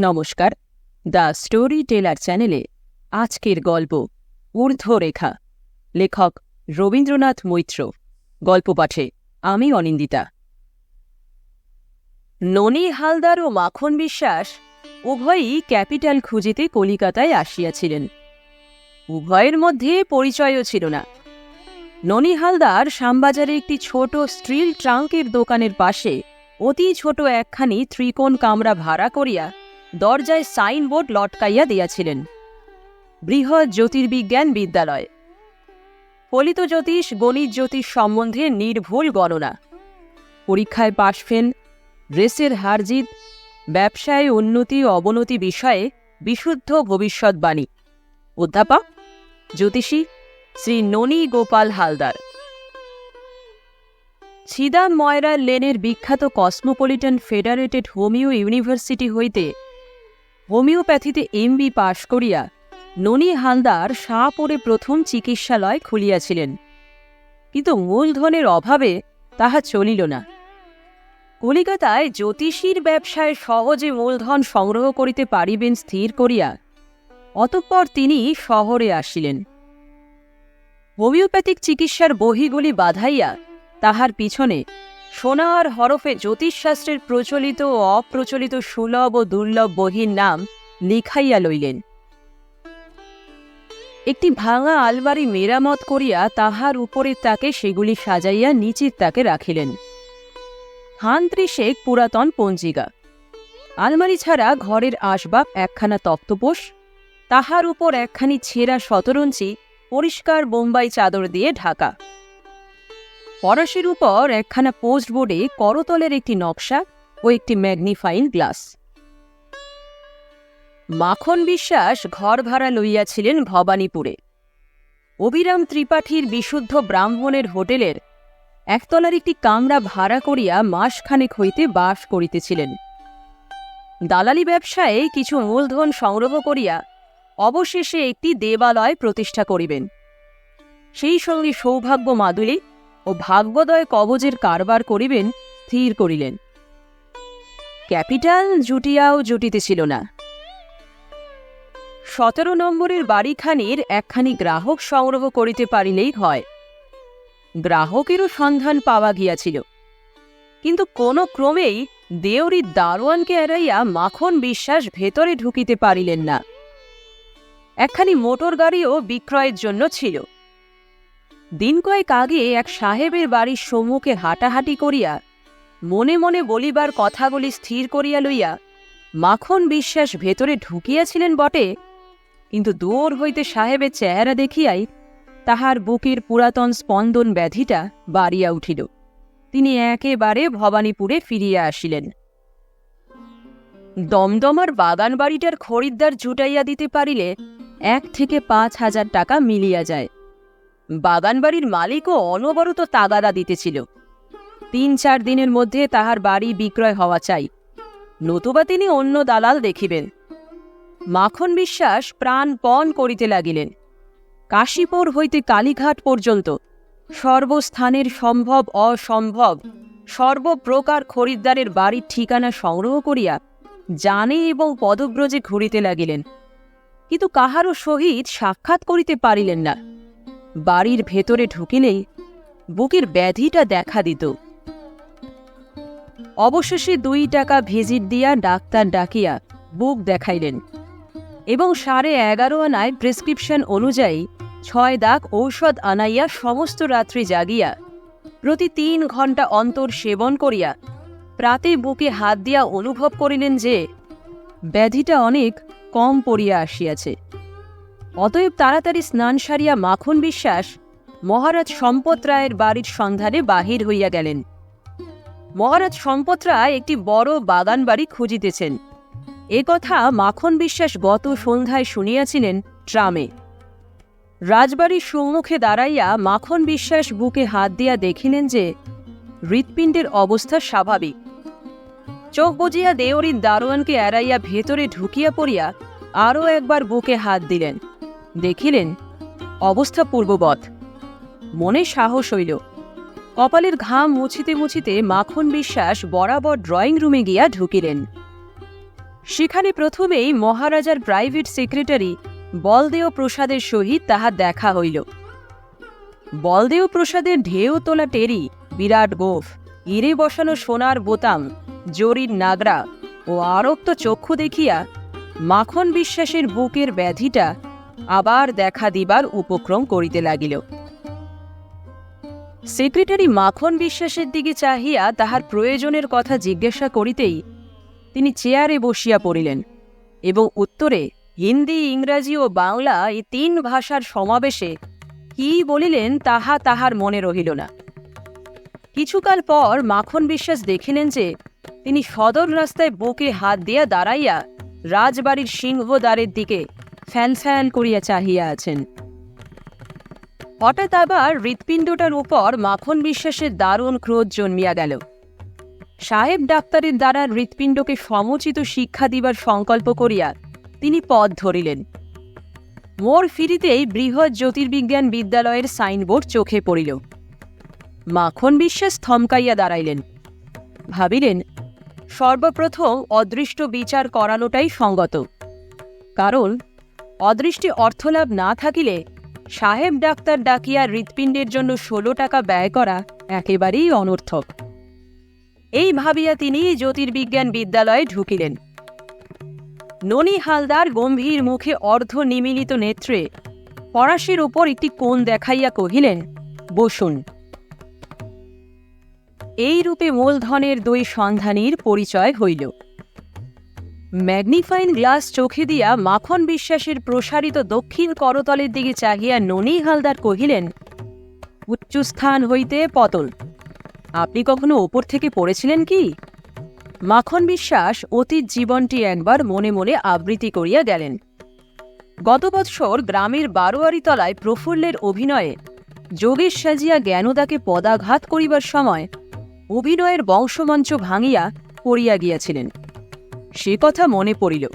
নমস্কার, the story teller চ্যানেলে আজকের গল্প ঊর্ধ্বরেখা, লেখক রবীন্দ্রনাথ মৈত্র, গল্প পাঠে আমি অনিন্দিতা। ননী হালদার ও মাখন বিশ্বাস উভয়ই ক্যাপিটাল খুঁজিতে কলিকাতায় আসিয়াছিলেন। উভয়ের মধ্যে পরিচয়ও ছিল না। ননী হালদার শ্যামবাজারে একটি ছোট স্টিল ট্রাঙ্কের দোকানের পাশে অতি ছোট একখানি ত্রিকোণ কামরা ভাড়া করিয়া দরজায় সাইনবোর্ড লটকাইয়া দিয়াছিলেন। বৃহৎ জ্যোতির্বিজ্ঞান বিদ্যালয়। ফলিত জ্যোতিষ, গণিত জ্যোতিষ সম্বন্ধে নির্ভুল গণনা। পরীক্ষায় পাশ ফেন রেসের হারজিত ব্যবসায় উন্নতি অবনতি বিষয়ে বিশুদ্ধ ভবিষ্যৎবাণী। অধ্যাপক, জ্যোতিষী, শ্রী ননী গোপাল হালদার। ছিদাম ময়রা লেনের বিখ্যাত কসমোপলিটন ফেডারেটেড হোমিও ইউনিভার্সিটি হইতে হোমিওপ্যাথিতে এমবি পাশ করিয়া ননী হালদার শাহপুরে প্রথম চিকিৎসালয় খুলিয়াছিলেন। কিন্তু মূলধনের অভাবে তাহা চলিল না। কলিকাতায় জ্যোতিষীর ব্যবসায় সহজে মূলধন সংগ্রহ করিতে পারিবেন স্থির করিয়া অতঃপর তিনি শহরে আসিলেন। হোমিওপ্যাথিক চিকিৎসার বহিগুলি বাধাইয়া তাহার পিছনে সোনার হরফে জ্যোতিষশাস্ত্রের প্রচলিত ও অপ্রচলিত সুলভ ও দুর্লভ বহির নাম লিখাইয়া লইলেন। একটি ভাঙা আলমারি মেরামত করিয়া তাহার উপরে তাকে সেগুলি সাজাইয়া নিচের তাকে রাখিলেন। হান ত্রিশেক পুরাতন পঞ্জিকা। আলমারি ছাড়া ঘরের আসবাব একখানা তক্তপোষ, তাহার উপর একখানি ছেঁড়া শতরঞ্চি পরিষ্কার বোম্বাই চাদর দিয়ে ঢাকা। ফরাসের উপর একখানা পোস্টবোর্ডে করতলের একটি নকশা ও একটি ম্যাগনিফাইং গ্লাস। মাখন বিশ্বাস ঘর ভাড়া লইয়াছিলেন ভবানীপুরে। অবিরাম ত্রিপাঠীর বিশুদ্ধ ব্রাহ্মণের হোটেলের একতলার একটি কামরা ভাড়া করিয়া মাসখানেক হইতে বাস করিতেছিলেন। দালালি ব্যবসায়ে কিছু মূলধন সংগ্রহ করিয়া অবশেষে একটি দেবালয় প্রতিষ্ঠা করিবেন। সেই সঙ্গে সৌভাগ্য মাদুলি ও ভাগ্যোদয় কবজের কারবার করিবেন, স্থির করিলেন। ক্যাপিটাল জুটিয়াও জুটিতেছিল না। সতেরো নম্বরের বাড়িখানির একখানি গ্রাহক সংগ্রহ করিতে পারিলেই হয়। গ্রাহকেরও সন্ধান পাওয়া গিয়াছিল। কিন্তু কোনো ক্রমেই দেওরির দারোয়ানকে এড়াইয়া মাখন বিশ্বাস ভেতরে ঢুকিতে পারিলেন না। একখানি মোটর গাড়িও বিক্রয়ের জন্য ছিল। দিন কয়েক আগে এক সাহেবের বাড়ির সম্মুখে হাঁটাহাঁটি করিয়া মনে মনে বলিবার কথাগুলি স্থির করিয়া লইয়া মাখন বিশ্বাস ভেতরে ঢুকিয়াছিলেন বটে, কিন্তু দূর হইতে সাহেবের চেহারা দেখিয়াই তাহার বুকের পুরাতন স্পন্দন ব্যাধিটা বাড়িয়া উঠিল। তিনি একেবারে ভবানীপুরে ফিরিয়া আসিলেন। দমদমার বাগান বাড়িটার খরিদ্দার জুটাইয়া দিতে পারিলে এক থেকে পাঁচ হাজার টাকা মিলিয়া যায়। বাগানবাড়ির মালিকও অনবরত তাগাদা দিতেছিল। তিন চার দিনের মধ্যে তাহার বাড়ি বিক্রয় হওয়া চাই। নতুবা তিনি অন্য দালাল দেখিবেন। মাখন বিশ্বাস প্রাণপণ করিতে লাগিলেন। কাশীপুর হইতে কালীঘাট পর্যন্ত সর্বস্থানের সম্ভব অসম্ভব সর্বপ্রকার খরিদ্দারের বাড়ির ঠিকানা সংগ্রহ করিয়া জানে এবং পদব্রজে ঘুরিতে লাগিলেন। কিন্তু কাহারও সহিত সাক্ষাৎ করিতে পারিলেন না। বাড়ির ভেতরে ঢুকিলেই বুকের ব্যাধিটা দেখা দিত। অবশেষে দুই টাকা ভিজিট দিয়া ডাক্তার ডাকিয়া বুক দেখাইলেন এবং সাড়ে এগারো আনায় প্রেসক্রিপশন অনুযায়ী ছয় দাগ ঔষধ আনাইয়া সমস্ত রাত্রি জাগিয়া প্রতি তিন ঘণ্টা অন্তর সেবন করিয়া প্রাতে বুকে হাত দিয়া অনুভব করিলেন যে ব্যাধিটা অনেক কম পড়িয়া আসিয়াছে। অতএব তাড়াতাড়ি স্নান সারিয়া মাখন বিশ্বাস, মহারাজ সম্পত রায়ের বাড়ির সন্ধানে বাহির হইয়া গেলেন। মহারাজ সম্পত রায় একটি বড় বাগান বাড়ি খুঁজিতেছেন। এ কথা মাখন বিশ্বাস গত সন্ধ্যায় শুনিয়াছিলেন ট্রামে। রাজবাড়ির সম্মুখে দাঁড়াইয়া মাখন বিশ্বাস বুকে হাত দিয়া দেখিলেন যে, হৃৎপিণ্ডের অবস্থা স্বাভাবিক। চোখ বুজিয়া দেওরির দারোয়ানকে এড়াইয়া ভেতরে ঢুকিয়া পড়িয়া আরও একবার বুকে হাত দিলেন। দেখিলেন, অবস্থা পূর্ববৎ। মনে সাহস হইল। কপালের ঘাম মুছিতে মুছিতে মাখন বিশ্বাস বরাবর ড্রয়িং রুমে গিয়া ঢুকিলেন। সেখানে প্রথমেই মহারাজার প্রাইভেট সেক্রেটারি বলদেও প্রসাদের সহিত তাহার দেখা হইল। বলদেও প্রসাদের ঢেউ তোলা টেরি, বিরাট গোফ ইরে বসানো সোনার বোতাম, জরির নাগরা ও আরক্ত চক্ষু দেখিয়া মাখন বিশ্বাসের বুকের ব্যাধিটা আবার দেখা দিবার উপক্রম করিতে লাগিল। সেক্রেটারি মাখন বিশ্বাসের দিকে চাহিয়া তাহার প্রয়োজনের কথা জিজ্ঞাসা করিতেই তিনি চেয়ারে বসিয়া পড়িলেন এবং উত্তরে, হিন্দি, ইংরাজি ও বাংলা এই তিন ভাষার সমাবেশে কি বলিলেন তাহা তাহার মনে রহিল না। কিছুকাল পর মাখন বিশ্বাস দেখিলেন যে তিনি সদর রাস্তায় বুকে হাত দিয়া দাঁড়াইয়া রাজবাড়ির সিংহদ্বারের দিকে ফ্যান ফ্যান করিয়া চাহিয়া আছেন। হঠাৎ আবার হৃৎপিণ্ডটার উপর মাখন বিশ্বাসের দারুণ ক্রোধ জন্মিয়া গেল। সাহেব ডাক্তারের দ্বারা হৃৎপিণ্ডকে সমুচিত শিক্ষা দিবার সংকল্প করিয়া তিনি পথ ধরিলেন। মোর ফিরিতেই বৃহৎ জ্যোতির্বিজ্ঞান বিদ্যালয়ের সাইনবোর্ড চোখে পড়িল। মাখন বিশ্বাস থমকাইয়া দাঁড়াইলেন। ভাবিলেন, সর্বপ্রথম অদৃষ্ট বিচার করানোটাই সঙ্গত। কারণ অদৃষ্টি অর্থলাভ না থাকিলে সাহেব ডাক্তার ডাকিয়া হৃৎপিণ্ডের জন্য ষোলো টাকা ব্যয় করা একেবারেই অনর্থক। এই ভাবিয়া তিনি জ্যোতির্বিজ্ঞান বিদ্যালয়ে ঢুকিলেন। ননী হালদার গম্ভীর মুখে অর্ধ নিমিলিত নেত্রে ফরাসির উপর একটি কোণ দেখাইয়া কহিলেন, বসুন। এই রূপে মূলধনের দুই সন্ধানীর পরিচয় হইল। ম্যাগনিফাইন গ্লাস চোখে দিয়া মাখন বিশ্বাসের প্রসারিত দক্ষিণ করতলের দিকে চাহিয়া ননী হালদার কহিলেন, উচ্চস্থান হইতে পতন আপনি কখনো ওপর থেকে পড়েছিলেন কি? মাখন বিশ্বাস অতীত জীবনটি একবার মনে মনে আবৃত্তি করিয়া গেলেন। গত বৎসর গ্রামের বারোয়ারি তলায় প্রফুল্লের অভিনয়ে যোগেশ সাজিয়া জ্ঞানদাকে পদাঘাত করিবার সময় অভিনয়ের বংশমঞ্চ ভাঙিয়া পড়িয়া গিয়াছিলেন। সে কথা মনে পড়িল।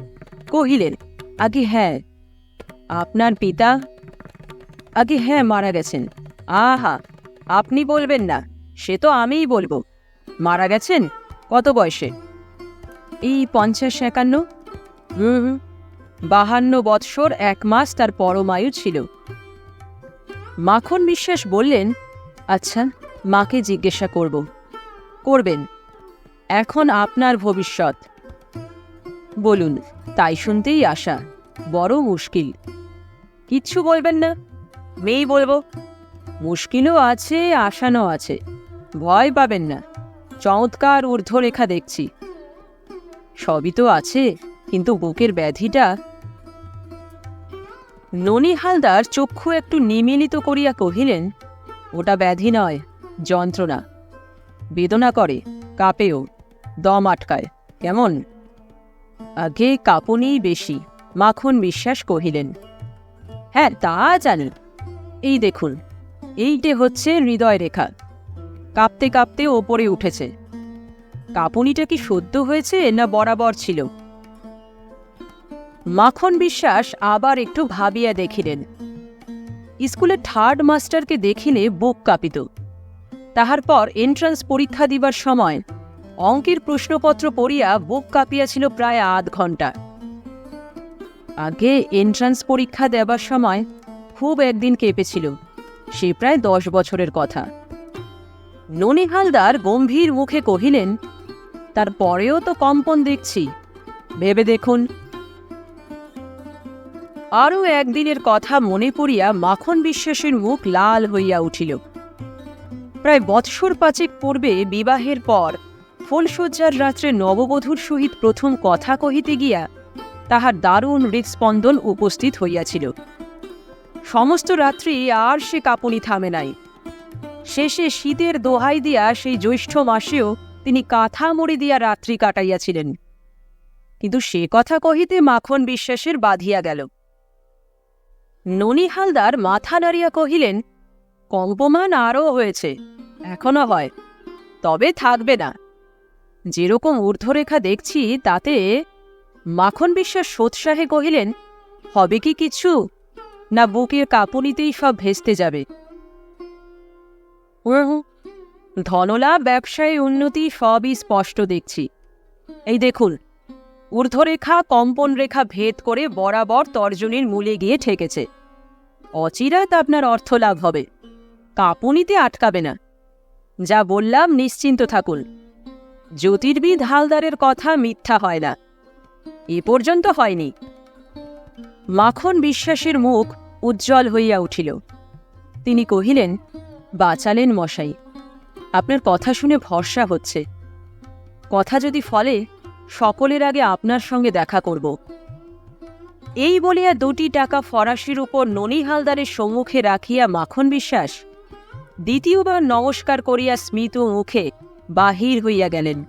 কহিলেন আগে হ্যাঁ আপনার পিতা আগে হ্যাঁ মারা গেছেন। আহা আপনি বলবেন না সে তো আমিই বলব। মারা গেছেন? কত বয়সে? এই পঞ্চাশ একান্ন। হুম বাহান্ন বৎসর এক মাস তার পরমায়ু ছিল। মাখন বিশ্বাস বললেন আচ্ছা মাকে জিজ্ঞাসা করব। করবেন। এখন আপনার ভবিষ্যৎ। বলুন, তাই শুনতেই আশা, বড় মুশকিল। কিচ্ছু বলবেন না, মেয়েই বলব। মুশকিলও আছে আশানও আছে, ভয় পাবেন না, চমৎকার ঊর্ধ্বরেখা দেখছি। সবই তো আছে, কিন্তু বুকের ব্যাধিটা। ননী হালদার চক্ষু একটু নিমিলিত করিয়া কহিলেন, ওটা ব্যাধি নয়, যন্ত্রণা। বেদনা করে, কাঁপেও, দম আটকায়, কেমন? আগে কাঁপুনিই বেশি, মাখন বিশ্বাস কহিলেন। হ্যাঁ তা জানি। এই দেখুন, এইটে হচ্ছে হৃদয় রেখা। কাঁপতে কাঁপতে ওপরে উঠেছে। কাঁপুনিটা কি সদ্য হয়েছে না বরাবর ছিল? মাখন বিশ্বাস আবার একটু ভাবিয়া দেখিলেন। স্কুলে থার্ড মাস্টারকে দেখিলে বুক কাঁপিত। তাহার পর এন্ট্রান্স পরীক্ষা দিবার সময় অঙ্কের প্রশ্নপত্র পড়িয়া বুক কাঁপিয়াছিল প্রায় আধ ঘণ্টা। আগে এন্ট্রান্স পরীক্ষা দেবার সময় খুব একদিন কেঁপেছিল, সে প্রায় দশ বছরের কথা। ননী হালদার গম্ভীর মুখে কহিলেন, তার পরেও তো কম্পন দেখছি। ভেবে দেখুন। আরও একদিনের কথা মনে পড়িয়া মাখন বিশ্বাসের মুখ লাল হইয়া উঠিল। প্রায় বৎসর পাঁচেক পূর্বে বিবাহের পর ফুলশয্যার রাত্রে নববধূর সহিত প্রথম কথা কহিতে গিয়া তাহার দারুণ হৃৎস্পন্দন উপস্থিত হইয়াছিল। সমস্ত রাত্রি আর সে কাঁপুনি থামে নাই। শেষে শীতের দোহাই দিয়া সেই জ্যৈষ্ঠ মাসেও তিনি কাঁথা মুড়ি দিয়া রাত্রি কাটাইয়াছিলেন। কিন্তু সে কথা কহিতে মাখন বিশ্বাসের বাঁধিয়া গেল। ননী হালদার মাথা নাড়িয়া কহিলেন কম্পমান আরও হয়েছে, এখনও হয়, তবে থাকবে না। যেরকম ঊর্ধ্বরেখা দেখছি তাতে মাখন বিশ্বাস সোৎসাহে কহিলেন হবে কি কিছু? না বুকের কাঁপুনিতেই সব ভেস্তে যাবে। হুঁ, ধনলাভ ব্যবসায় উন্নতি সবই স্পষ্ট দেখছি। এই দেখুন ঊর্ধ্বরেখা কম্পন রেখা ভেদ করে বরাবর তর্জনীর মূলে গিয়ে ঠেকেছে। অচিরাত আপনার অর্থ লাভ হবে। কাঁপুনিতে আটকাবে না। যা বললাম নিশ্চিন্ত থাকুন। জ্যোতির্বিদ হালদারের কথা মিথ্যা হয় না। এ পর্যন্ত হয়নি। মাখন বিশ্বাসের মুখ উজ্জ্বল হইয়া উঠিল। তিনি কহিলেন, বাঁচালেন মশাই, আপনার কথা শুনে ভরসা হচ্ছে। কথা যদি ফলে, সকলের আগে আপনার সঙ্গে দেখা করব। এই বলিয়া দুটি টাকা ফরাসির উপর ননী হালদারের সম্মুখে রাখিয়া মাখন বিশ্বাস দ্বিতীয়বার নমস্কার করিয়া স্মিত মুখে বাহির হইয়া গেলেন।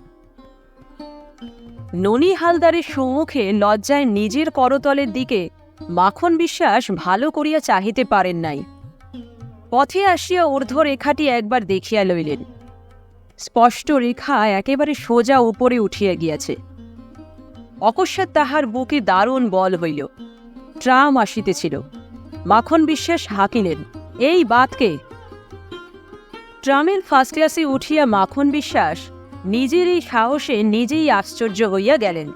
ননী হালদারের সম্মুখে লজ্জায় নিজের করতলের দিকে মাখন বিশ্বাস ভালো করিয়া চাহিতে পারেন নাই। পথে আসিয়া ঊর্ধ্ব রেখাটি একবার দেখিয়া লইলেন। স্পষ্ট রেখা একেবারে সোজা উপরে উঠিয়া গিয়াছে। অকস্মাৎ তাহার বুকে দারুণ বল হইল। ট্রাম আসিতেছিল। মাখন বিশ্বাস হাঁকিলেন, এই বাতকে ট্রামের ফার্স্ট ক্লাসে উঠিয়া মাখন বিশ্বাস নিজের এই সাহসে নিজেই আশ্চর্য হইয়া গেলেন।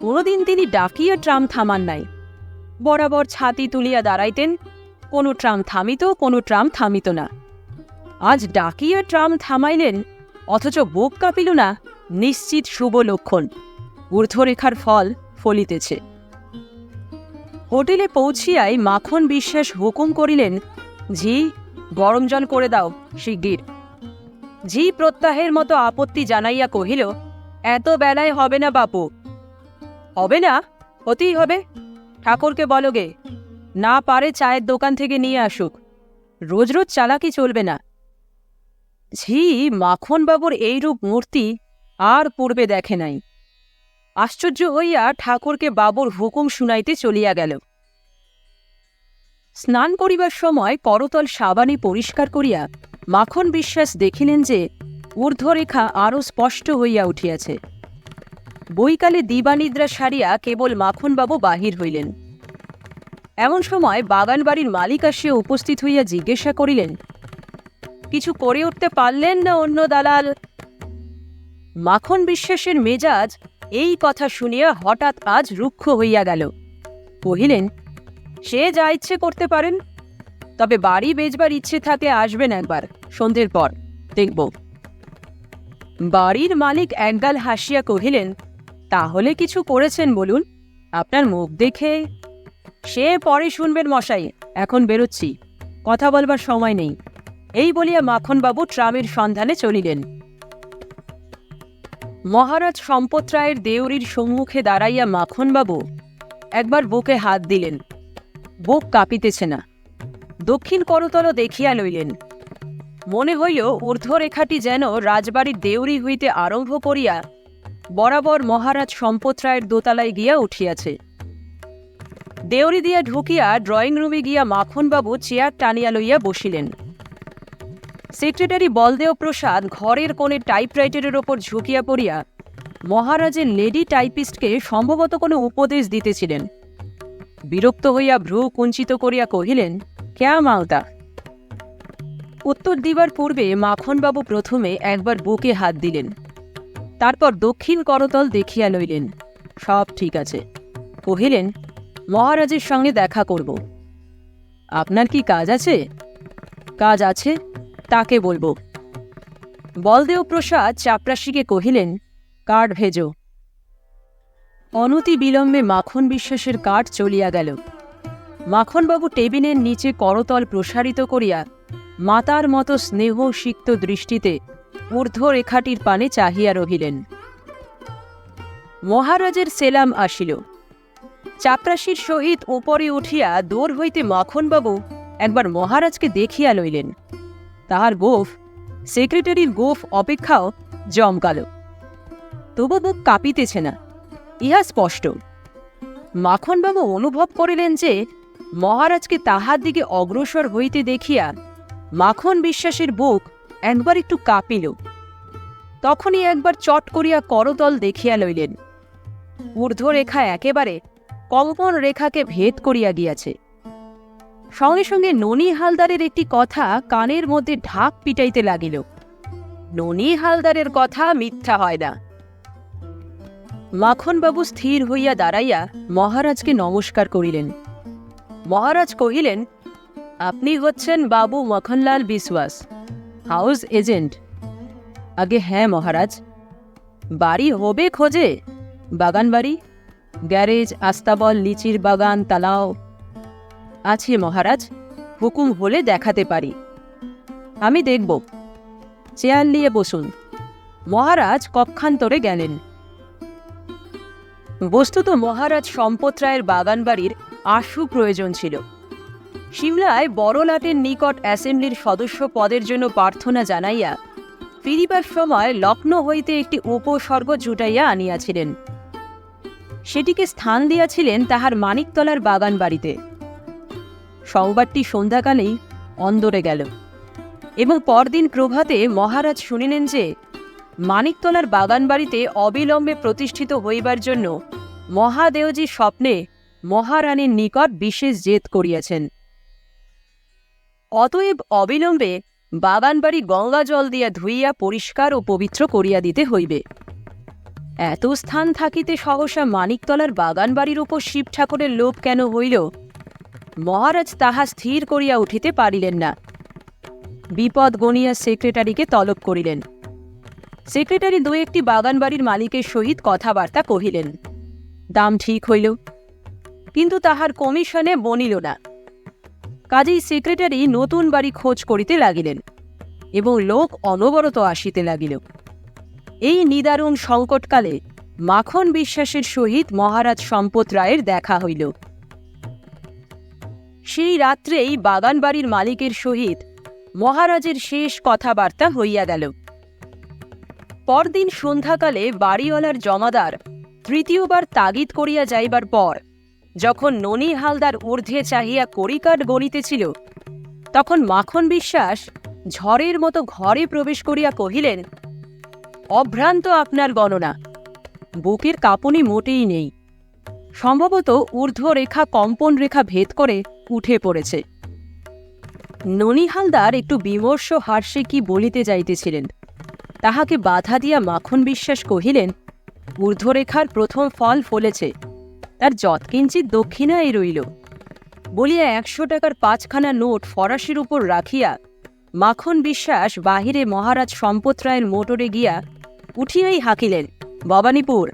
কোনোদিন তিনি ডাকিয়া ট্রাম থামান নাই। বরাবর ছাতি তুলিয়া দাঁড়াইতেন, কোনো ট্রাম থামিত, কোনো ট্রাম থামিত না। আজ ডাকিয়া ট্রাম থামাইলেন, অথচ বুক কাঁপিল না, নিশ্চিত শুভ লক্ষণ, ঊর্ধ্বরেখার ফল ফলিতেছে। হোটেলে পৌঁছিয়াই মাখন বিশ্বাস হুকুম করিলেন, ঝি গরম জল করে দাও, শিগগির। ঝি প্রত্যাহের মতো আপত্তি জানাইয়া কহিল, এত বেলায় হবে না বাপু। হবে না? হতেই হবে। ঠাকুরকে বলো গে। না পারে চায়ের দোকান থেকে নিয়ে আসুক। রোজ রোজ চালাকি চলবে না। ঝি মাখনবাবুর এইরূপ মূর্তি আর পূর্বে দেখে নাই। আশ্চর্য হইয়া ঠাকুরকে বাবুর হুকুম শুনাইতে চলিয়া গেল। স্নান করিবার সময় করতল সাবানে পরিষ্কার করিয়া মাখন বিশ্বাস দেখিলেন যে ঊর্ধ্বরেখা আরও স্পষ্ট হইয়া উঠিয়াছে। বৈকালে দিবানিদ্রা সারিয়া কেবল মাখনবাবু বাহির হইলেন। এমন সময় বাগানবাড়ির মালিক আসিয়া উপস্থিত হইয়া জিজ্ঞাসা করিলেন, কিছু করে উঠতে পারলেন না অন্য দালাল? মাখন বিশ্বাসের মেজাজ এই কথা শুনিয়া হঠাৎ আজ রুক্ষ হইয়া গেল। কহিলেন সে যা ইচ্ছে করতে পারেন। তবে বাড়ি বেচবার ইচ্ছে থাকে আসবেন একবার, সন্ধ্যের পর, দেখব। বাড়ির মালিক একগাল হাসিয়া কহিলেন, তাহলে কিছু করেছেন বলুন, আপনার মুখ দেখে? সে পরে শুনবেন মশাই, এখন বেরোচ্ছি, কথা বলবার সময় নেই। এই বলিয়া মাখনবাবু ট্রামের সন্ধানে চলিলেন। মহারাজ সম্পত রায়ের দেউরির সম্মুখে দাঁড়াইয়া মাখনবাবু একবার বুকে হাত দিলেন। বুক কাঁপিতেছে না। দক্ষিণ করতল দেখিয়া লইলেন। মনে হইল ঊর্ধ্বরেখাটি যেন রাজবাড়ির দেউরি হইতে আরম্ভ করিয়া বরাবর মহারাজ সম্পত রায়ের দোতলায় গিয়া উঠিয়াছে। দেউরি দিয়া ঢুকিয়া ড্রয়িং রুমে গিয়া মাখনবাবু চেয়ার টানিয়া লইয়া বসিলেন। সেক্রেটারি বলদেও প্রসাদ ঘরের কোণে টাইপরাইটারের ওপর ঝুঁকিয়া পড়িয়া মহারাজের লেডি টাইপিস্টকে সম্ভবত কোনো উপদেশ দিতেছিলেন। বিরক্ত হইয়া ভ্রু কুঞ্চিত করিয়া কহিলেন, ক্যা মালতা উত্তর দিবার পূর্বে মাখনবাবু প্রথমে একবার বুকে হাত দিলেন, তারপর দক্ষিণ করতল দেখিয়া লইলেন, সব ঠিক আছে। কহিলেন, মহারাজের সঙ্গে দেখা করব। আপনার কি কাজ আছে? কাজ আছে, তাকে বলব। বলদেও প্রসাদ চাপরাশিকে কহিলেন, কার্ড ভেজো। অনতি বিলম্বে মাখন বিশ্বাসের কাঠ চলিয়া গেল। মাখনবাবু টেবিলের নিচে করতল প্রসারিত করিয়া মাতার মতো স্নেহ সিক্ত দৃষ্টিতে ঊর্ধ্ব রেখাটির পানে চাহিয়া রহিলেন। মহারাজের সেলাম আসিল। চাপরাশির সহিত উপরে উঠিয়া দূর হইতে মাখনবাবু একবার মহারাজকে দেখিয়া লইলেন। তাহার গোফ, সেক্রেটারির গোফ অপেক্ষাও জমকাল। তবু বুক কাঁপিতেছে না। ইহা স্পষ্ট। মাখনবাবু অনুভব করিলেন যে মহারাজকে তাহার দিকে অগ্রসর হইতে দেখিয়া মাখন বিশ্বাসের বুক একবার একটু কাঁপিল। তখনই একবার চট করিয়া করতল দেখিয়া লইলেন। ঊর্ধ্বরেখা একেবারে কম্পন রেখাকে ভেদ করিয়া গিয়াছে। সঙ্গে সঙ্গে ননী হালদারের একটি কথা কানের মধ্যে ঢাক পিটাইতে লাগিল। ননী হালদারের কথা মিথ্যা হয় না। মাখনবাবু স্থির হইয়া দাঁড়াইয়া মহারাজকে নমস্কার করিলেন। মহারাজ কহিলেন, আপনি হচ্ছেন বাবু মখনলাল বিশ্বাস, হাউস এজেন্ট। আগে হ্যাঁ মহারাজ। বাড়ি হবে খোঁজে বাগান বাড়ি গ্যারেজ, আস্তাবল, লিচির বাগান, তালাও। আছে মহারাজ, হুকুম হলে দেখাতে পারি। আমি দেখব। চেয়ার নিয়ে বসুন। মহারাজ কক্ষান্তরে গেলেন। বস্তুত মহারাজ সম্পত রায়ের বাগান বাড়ির আশু প্রয়োজন ছিল। সিমলায় বড়লাটের নিকট অ্যাসেম্বলির সদস্য পদের জন্য প্রার্থনা জানাইয়া ফিরিবার সময় লক্ষ্ণৌ হইতে একটি উপসর্গ জুটাইয়া আনিয়াছিলেন। সেটিকে স্থান দিয়াছিলেন তাহার মানিকতলার বাগান বাড়িতে। সংবাদটি সন্ধ্যাকালেই অন্দরে গেল এবং পরদিন প্রভাতে মহারাজ শুনিলেন যে মানিকতলার বাগানবাড়িতে অবিলম্বে প্রতিষ্ঠিত হইবার জন্য মহাদেওজি স্বপ্নে মহারানীর নিকট বিশেষ জেদ করিয়াছেন। অতএব অবিলম্বে বাগানবাড়ি গঙ্গা জল দিয়া ধুইয়া পরিষ্কার ও পবিত্র করিয়া দিতে হইবে। এত স্থান থাকিতে সহসা মানিকতলার বাগানবাড়ির উপর শিব ঠাকুরের লোভ কেন হইল? মহারাজ তাহা স্থির করিয়া উঠিতে পারিলেন না। বিপদ গণিয়া সেক্রেটারিকে তলব করিলেন। সেক্রেটারি দু একটি বাগানবাড়ির মালিকের সহিত কথাবার্তা কহিলেন। দাম ঠিক হইল। কিন্তু তাহার কমিশনে বনিল না। কাজেই সেক্রেটারি নতুন বাড়ি খোঁজ করিতে লাগিলেন এবং লোক অনবরত আসিতে লাগিল। এই নিদারুণ সংকটকালে মাখন বিশ্বাসের সহিত মহারাজ সম্পত রায়ের দেখা হইল। সেই রাত্রেই বাগানবাড়ির মালিকের সহিত মহারাজের শেষ কথাবার্তা হইয়া গেল। পরদিন সন্ধ্যাকালে বাড়িওয়ালার জমাদার তৃতীয়বার তাগিদ করিয়া যাইবার পর, যখন ননী হালদার ঊর্ধ্বে চাহিয়া কড়িকাঠ গণিতেছিল, তখন মাখন বিশ্বাস ঝড়ের মতো ঘরে প্রবেশ করিয়া কহিলেন, অভ্রান্ত আপনার গণনা, বুকের কাঁপুনি মোটেই নেই। সম্ভবত ঊর্ধ্ব রেখা কম্পন রেখা ভেদ করে উঠে পড়েছে। ননী হালদার একটু বিমর্ষ হাস্যে কি বলিতে যাইতেছিলেন? তাহাকে বাধা দিয়া মাখন বিশ্বাস কহিলেন, ঊর্ধ্বরেখার প্রথম ফল ফলেছে, তার যৎকিঞ্চিত দক্ষিণায় রইল। বলিয়া একশো টাকার পাঁচখানা নোট ফরাসির উপর রাখিয়া মাখন বিশ্বাস বাহিরে মহারাজ সম্পত রায়ের মোটরে গিয়া উঠিয়াই হাঁকিলেন, ভবানীপুর।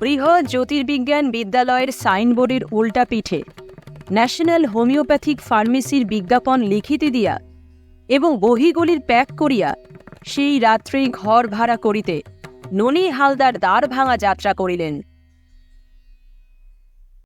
বৃহৎ জ্যোতির্বিজ্ঞান বিদ্যালয়ের সাইনবোর্ডের উল্টা পিঠে ন্যাশনাল হোমিওপ্যাথিক ফার্মেসির বিজ্ঞাপন লিখিতে দিয়া এবং বহিগুলির প্যাক করিয়া সেই রাত্রেই ঘর ভাড়া করিতে ননী হালদার দ্বার ভাঙা যাত্রা করিলেন।